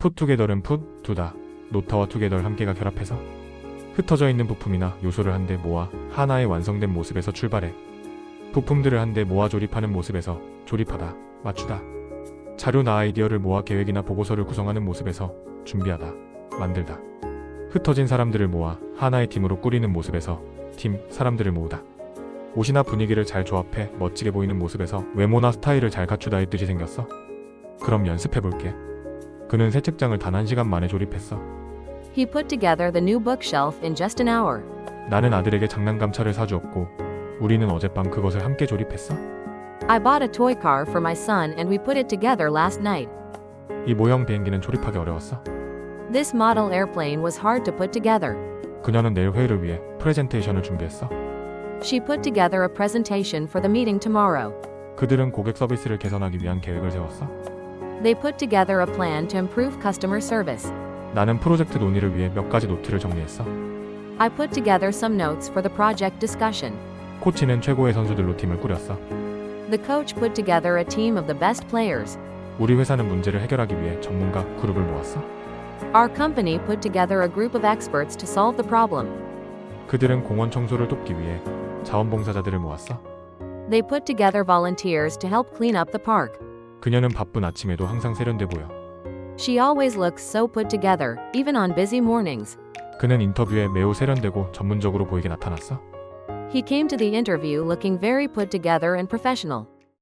풋 투게더는 풋, 두다, 노타와 투게더를 함께가 결합해서 흩어져 있는 부품이나 요소를 한데 모아 하나의 완성된 모습에서 출발해 부품들을 한데 모아 조립하는 모습에서 조립하다, 맞추다 자료나 아이디어를 모아 계획이나 보고서를 구성하는 모습에서 준비하다, 만들다 흩어진 사람들을 모아 하나의 팀으로 꾸리는 모습에서 팀, 사람들을 모으다 옷이나 분위기를 잘 조합해 멋지게 보이는 모습에서 외모나 스타일을 잘 갖추다의 뜻이 생겼어. 그럼 연습해볼게. 그는 새 책장을 단 한 시간 만에 조립했어. He put together the new bookshelf in just an hour. 나는 아들에게 장난감차를 사주었고, 우리는 어젯밤 그것을 함께 조립했어. I bought a toy car for my son and we put it together last night. 이 모형 비행기는 조립하기 어려웠어. This model airplane was hard to put together. 그녀는 내일 회의를 위해 프레젠테이션을 준비했어. She put together a presentation for the meeting tomorrow. 그들은 고객 서비스를 개선하기 위한 계획을 세웠어. They put together a plan to improve customer service. 나는 프로젝트 논의를 위해 몇 가지 노트를 정리했어. I put together some notes for the project discussion. 코치는 최고의 선수들로 팀을 꾸렸어. The coach put together a team of the best players. 우리 회사는 문제를 해결하기 위해 전문가 그룹을 모았어. Our company put together a group of experts to solve the problem. 그들은 공원 청소를 돕기 위해 자원봉사자들을 모았어. They put together volunteers to help clean up the park. 그녀는 바쁜 아침에도 항상 세련돼 보여. She always looks so put together, even on busy mornings. 그는 인터뷰에 매우 세련되고 전문적으로 보이게 나타났어. He came to the interview looking very put together and professional.